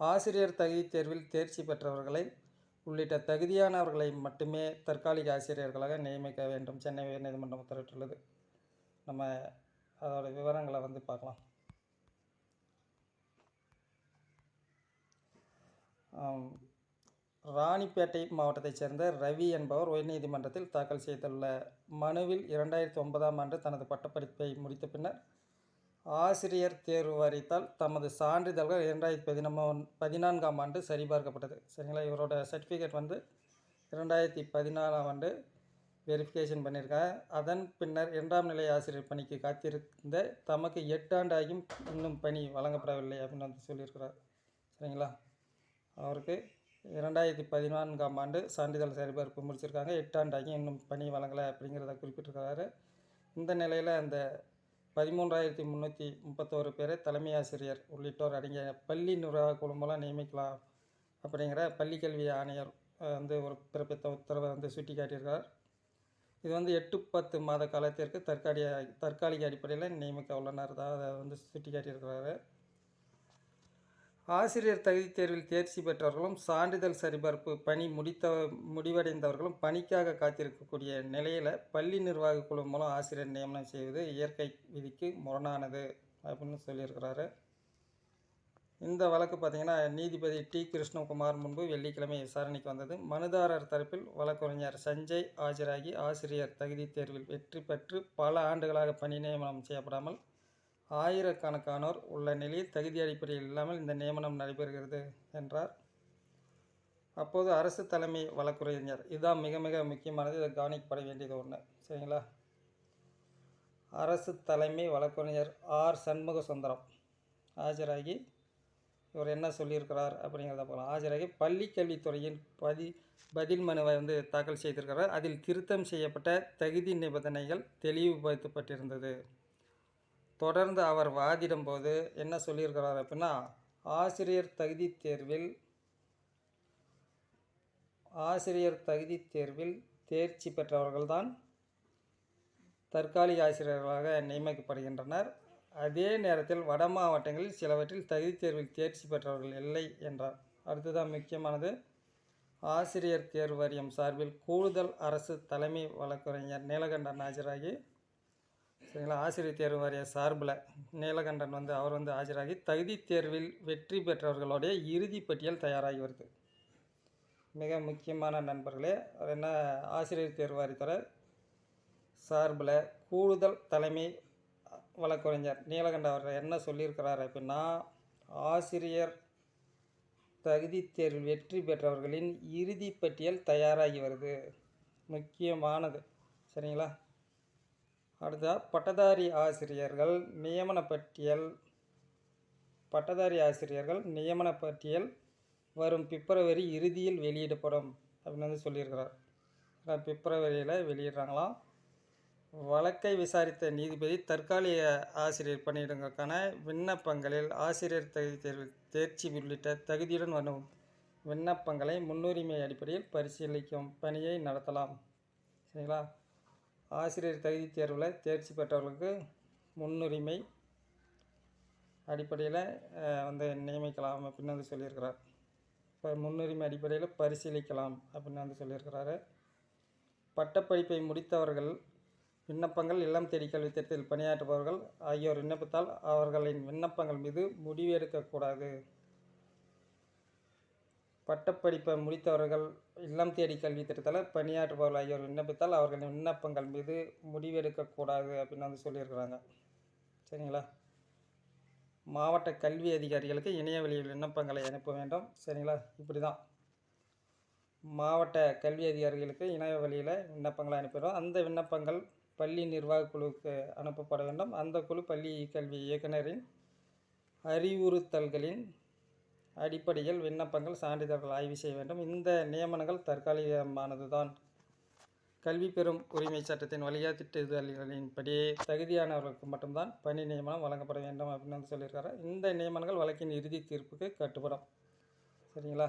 ஆசிரியர் தகுதி தேர்வில் தேர்ச்சி பெற்றவர்களை உள்ளிட்ட தகுதியானவர்களை மட்டுமே தற்காலிக ஆசிரியர்களாக நியமிக்க வேண்டும். சென்னை உயர்நீதிமன்றம் உத்தரவிட்டுள்ளது. நம்ம அதோட விவரங்களை வந்து பார்க்கலாம். ராணிப்பேட்டை மாவட்டத்தைச் சேர்ந்த ரவி என்பவர் உயர்நீதிமன்றத்தில் தாக்கல் செய்துள்ள மனுவில் இரண்டாயிரத்தி ஒன்பதாம் ஆண்டு தனது பட்டப்படிப்பை முடித்த பின்னர் ஆசிரியர் தேர்வு வாரியத்தால் தமது சான்றிதழ்கள் இரண்டாயிரத்தி பதினொன்று பதினான்காம் ஆண்டு சரிபார்க்கப்பட்டது. சரிங்களா? இவரோட சர்டிஃபிகேட் வந்து இரண்டாயிரத்தி பதினாலாம் ஆண்டு வெரிஃபிகேஷன் பண்ணியிருக்காங்க அதன் பின்னர் இரண்டாம் நிலை ஆசிரியர் பணிக்கு காத்திருந்த தமக்கு எட்டு ஆண்டாகியும் இன்னும் பணி வழங்கப்படவில்லை அப்படின்னு வந்து சொல்லியிருக்கிறார். சரிங்களா? அவருக்கு இரண்டாயிரத்தி பதினான்காம் ஆண்டு சான்றிதழ் சரிபார்ப்பு முடிச்சிருக்காங்க. எட்டாண்டாகியும் இன்னும் பணி வழங்கலை அப்படிங்கிறத குறிப்பிட்டிருக்கிறாரு. இந்த நிலையில் அந்த பதிமூன்றாயிரத்தி முந்நூற்றி முப்பத்தோரு பேரை தலைமை ஆசிரியர் உள்ளிட்டோர் அடங்கிய பள்ளி நிர்வாக குழுமெல்லாம் நியமிக்கலாம் அப்படிங்கிற பள்ளிக்கல்வி ஆணையர் வந்து ஒரு பிறப்பித்த உத்தரவை வந்து சுட்டி காட்டியிருக்கார் இது வந்து எட்டு பத்து மாத காலத்திற்கு தற்காலிக தற்காலிக அடிப்படையில் நியமிக்க உள்ளனர். தான் அதை வந்து சுட்டி காட்டியிருக்கிறாரு ஆசிரியர் தகுதி தேர்வில் தேர்ச்சி பெற்றவர்களும் சான்றிதழ் சரிபார்ப்பு பணி முடித்த முடிவடைந்தவர்களும் பணிக்காக காத்திருக்கக்கூடிய நிலையில் பள்ளி நிர்வாக குழு மூலம் ஆசிரியர் நியமனம் செய்வது இயற்கை விதிக்கு முரணானது அப்படின்னு சொல்லியிருக்கிறாரு. இந்த வழக்கு பார்த்திங்கன்னா நீதிபதி டி. கிருஷ்ணகுமார் முன்பு வெள்ளிக்கிழமை விசாரணைக்கு வந்தது. மனுதாரர் தரப்பில் வழக்கறிஞர் சஞ்சய் ஆஜராகி ஆசிரியர் தகுதி தேர்வில் வெற்றி பெற்று பல ஆண்டுகளாக பணி நியமனம் செய்யப்படாமல் ஆயிரக்கணக்கானோர் உள்ள நிலையில் தகுதி அடிப்படையில் இல்லாமல் இந்த நியமனம் நடைபெறுகிறது என்றார். அப்போது அரசு தலைமை வழக்குரைஞர் இதுதான் மிக மிக முக்கியமானது இதை கவனிக்கப்பட வேண்டியது ஒன்று சரிங்களா? அரசு தலைமை வழக்குரைஞர் ஆர். சண்முக சுந்தரம் ஆஜராகி இவர் என்ன சொல்லியிருக்கிறார் அப்படிங்கிறத போகலாம் ஆஜராகி பள்ளிக்கல்வித்துறையின் பதி பதில் மனுவை வந்து தாக்கல் செய்திருக்கிறார். அதில் திருத்தம் செய்யப்பட்ட தகுதி நிபந்தனைகள் தெளிவுபடுத்தப்பட்டிருந்தது. தொடர்ந்து அவர் வாதிடும் போது என்ன சொல்லியிருக்கிறார் அப்படின்னா ஆசிரியர் தகுதி தேர்வில் ஆசிரியர் தகுதி தேர்வில் தேர்ச்சி பெற்றவர்கள்தான் தற்காலிக ஆசிரியர்களாக நியமிக்கப்படுகின்றனர். அதே நேரத்தில் வட மாவட்டங்களில் சிலவற்றில் தகுதி தேர்வில் தேர்ச்சி பெற்றவர்கள் இல்லை என்றார். அடுத்ததான் முக்கியமானது ஆசிரியர் தேர்வு வாரியம் சார்பில் கூடுதல் அரசு தலைமை வழக்கறிஞர் நீலகண்டன் ஆஜராகி சரிங்களா? ஆசிரியர் தேர்வு வாரிய சார்பில் நீலகண்டன் வந்து அவர் வந்து ஆஜராகி தகுதி தேர்வில் வெற்றி பெற்றவர்களுடைய இறுதி பட்டியல் தயாராகி வருது. மிக முக்கியமான நண்பர்களே அவர் என்ன ஆசிரியர் தேர்வு வாரியத்துறை சார்பில் கூடுதல் தலைமை வழக்கறிஞர் நீலகண்ட அவர் என்ன சொல்லியிருக்கிறார் அப்படின்னா ஆசிரியர் தகுதி தேர்வில் வெற்றி பெற்றவர்களின் இறுதி பட்டியல் தயாராகி வருது. முக்கியமானது. சரிங்களா? அடுத்ததாக பட்டதாரி ஆசிரியர்கள் நியமன பட்டியல் பட்டதாரி ஆசிரியர்கள் நியமன பட்டியல் வரும் பிப்ரவரி இறுதியில் வெளியிடப்படும் அப்படின்னு வந்து சொல்லியிருக்கிறார். பிப்ரவரியில் வெளியிடுறாங்களாம். வழக்கை விசாரித்த நீதிபதி தற்காலிக ஆசிரியர் பணியிடங்களுக்கான விண்ணப்பங்களில் ஆசிரியர் தகுதி தேர்வு தேர்ச்சி உள்ளிட்ட தகுதியுடன் வரும் விண்ணப்பங்களை முன்னுரிமை அடிப்படையில் பரிசீலிக்கும் பணியை நடத்தலாம். சரிங்களா? ஆசிரியர் தகுதி தேர்வில் தேர்ச்சி பெற்றவர்களுக்கு முன்னுரிமை அடிப்படையில் வந்து நியமிக்கலாம் அப்படின்னு வந்து சொல்லியிருக்கிறார். இப்போ முன்னுரிமை அடிப்படையில் பரிசீலிக்கலாம் அப்படின்னு வந்து சொல்லியிருக்கிறாரு. பட்டப்படிப்பை முடித்தவர்கள் விண்ணப்பங்கள் இல்லம் தேடி கல்வி திட்டத்தில் பணியாற்றுபவர்கள் ஆகியோர் விண்ணப்பத்தால் அவர்களின் விண்ணப்பங்கள் மீது முடிவு எடுக்கக்கூடாது. பட்டப்படிப்பை முடித்தவர்கள் இல்லம் தேடி கல்வி திட்டத்தில் பணியாற்றுபவர்கள் ஆகியோர் விண்ணப்பித்தால் அவர்களின் விண்ணப்பங்கள் மீது முடிவெடுக்கக்கூடாது அப்படின்னு வந்து சொல்லியிருக்கிறாங்க. சரிங்களா? மாவட்ட கல்வி அதிகாரிகளுக்கு இணைய வழியில் விண்ணப்பங்களை அனுப்ப வேண்டும். சரிங்களா? இப்படி தான் மாவட்ட கல்வி அதிகாரிகளுக்கு இணைய வழியில் விண்ணப்பங்களை அனுப்பிடுறோம். அந்த விண்ணப்பங்கள் பள்ளி நிர்வாக குழுவுக்கு அனுப்பப்பட வேண்டும். அந்த குழு பள்ளி கல்வி இயக்குனரின் அறிவுறுத்தல்களின் அடிப்படையில் விண்ணப்பங்கள் சான்றிதழ்கள் ஆய்வு செய்ய வேண்டும். இந்த நியமனங்கள் தற்காலிகமானது தான் கல்வி பெறும் உரிமை சட்டத்தின் வழிகாட்டுதல்களின்படி தகுதியானவர்களுக்கு மட்டும்தான் பணி நியமனம் வழங்கப்பட வேண்டும் அப்படின்னு வந்து சொல்லியிருக்காரு. இந்த நியமனங்கள் வழக்கின் இறுதி தீர்ப்புக்கு கட்டுப்படும். சரிங்களா?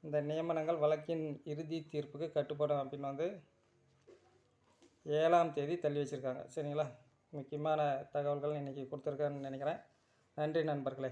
இந்த நியமனங்கள் வழக்கின் இறுதி தீர்ப்புக்கு கட்டுப்படும் அப்படின்னு வந்து ஏழாம் தேதி தள்ளி வச்சுருக்காங்க. சரிங்களா? முக்கியமான தகவல்கள் இன்றைக்கி கொடுத்துருக்கேன்னு நினைக்கிறேன். நன்றி நண்பர்களே.